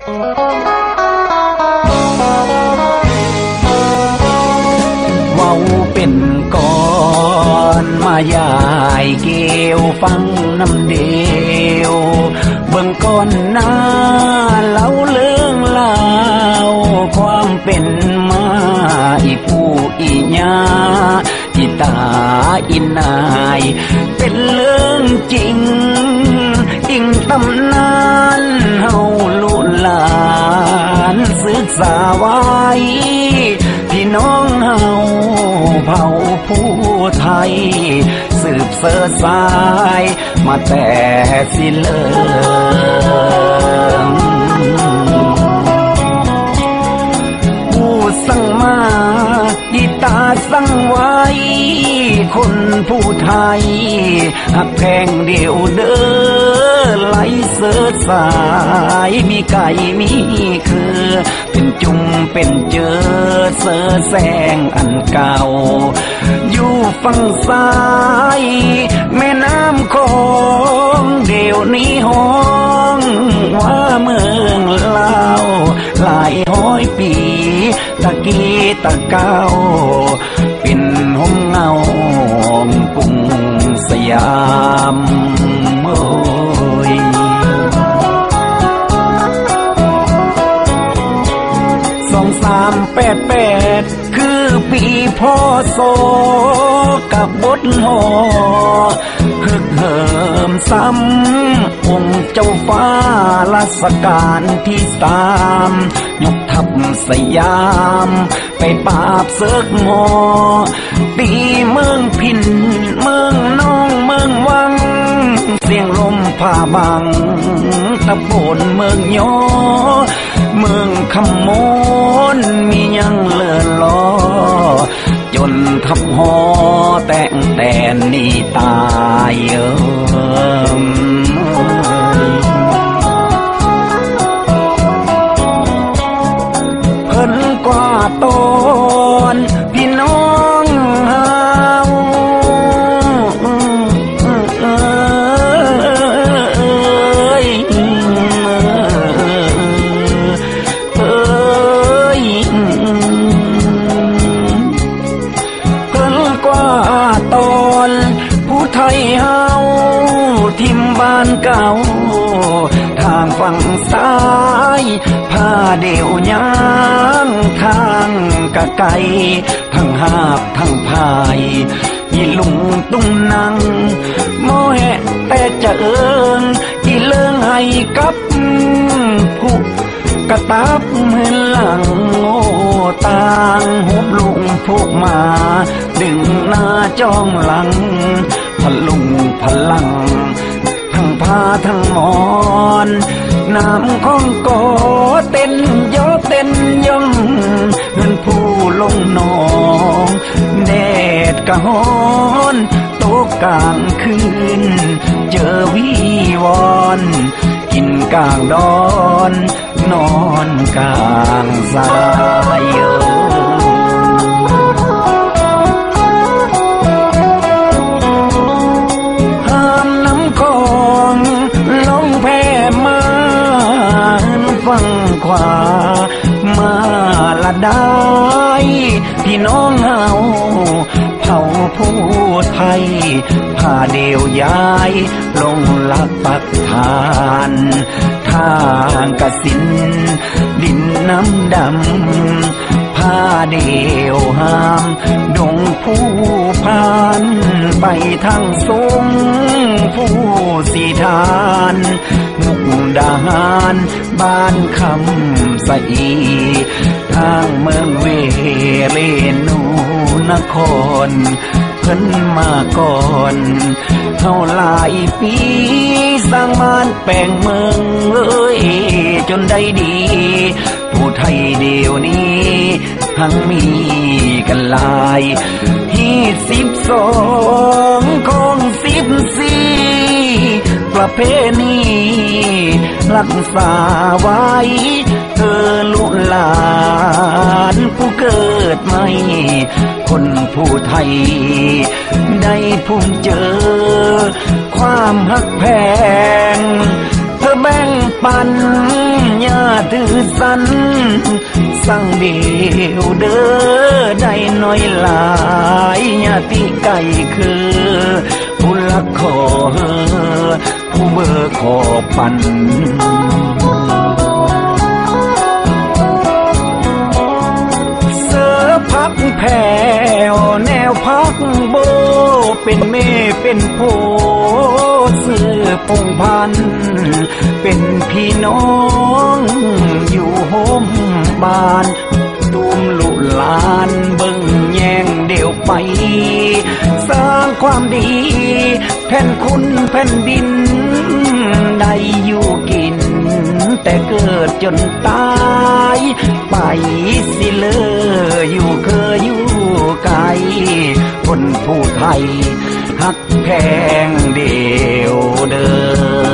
เว้าเป็นก่อนมายายเกวฟังน้ำเดียวเบิ่งก่อนหน้าเล่าเรื่องลาวความเป็นมาอีผู้อีญาอีตาอินนาย เป็นเรื่องจริง อิงตำนานเฮาลุหลานศึกษาไว้ พี่น้องเฮาเผ่าผู้ไทย สืบเสอสาย มาแต่สิเลิงผู้สั่งมาอีตาสั่งไว้ คนผู้ไทยหักแพงเดียวเด้อ ไหลเสือสาย มีไก่มีคือ เป็นจุมเป็นเจอเสือแสงอันเก่า อยู่ฝั่งซ้าย แม่น้ำคงเดี๋ยวนี้ห้องว่าเมืองลาวหลายห้อยปี ตะกี้ตะเก้าเป็นห้องเงากรุงสยาม ปีพ่อโซกับบทหอฮึกเหิมซ้ำองค์เจ้าฟ้ารัชกาลที่สามยกทัพสยาม ไปปราบเสืกหมอตีเมืองพินเมืองน้องเมืองวัง เสียงลมผ่าบังตะโพนเมืองยอ เมืองคำมนมี ทับหอแต่งแต่นนี่ตายเอิ เก่า ทางฝั่งซ้ายผ้าเดียวยางทางกะไกทั้งหาบทั้งพายอีลุงตุ้งนังโมแหแต่จะเอิงอีเลิงให้กับผู้กระตับเหมือนหลังโง่ต่างหุบลุงพวกมา ดึงหน้าจ้องหลังพลุงพลัง ทั้งผ้าทั้งหมอนน้ำของโกเต้นยอเต้นย่องเงินผู้ลงนองแดดกะฮ้อนตกกลางคืน เจอวีวอนกินกลางดอน นอนกลางสายเอ่ย ฝั่งขวา มาละได้ พี่น้องเฮาเผ่าผู้ไทยพาเดียวย้าย ลงลักปักฐานทางกสิน ดินน้ำดำผ้าเดียวห้าม ดงผู้พานไปทางสงผู้สีทาน มุกดาหาร บ้านคำสะอี ทางเมืองเวเลนูนคร เพิ่นมาก่อนเท่าหลายปี สร้างบ้านแปลงเมืองเอ้ยจนได้ดี ผู้ไทยเดียวนี้หังมีกันหลายที่สิบสอง ประเพณีรักษาไว้เธอลุหลานผู้เกิดใหม่คนผู้ไทย ได้ภูมิเจอ ความหักแพง เธอแบ่งปันญาถือสัน สั่งเดียวเด้อได้น้อยหลายญาติไก่คือผู้ลักขอัน เสือพักแผ่วแนวพักโบ เป็นเมเป็นโพเสือพงพัน เป็นพี่น้องอยู่โฮมบ้านตุมลุลานเบิ่งแย่งเดียวไป ความดี แผ่นคุณแผ่นดิน ได้อยู่กิน แต่เกิดจนตาย ไปสิเลออยู่เคยอยู่ไกล คนผู้ไทย หักแพงเดียวเดิน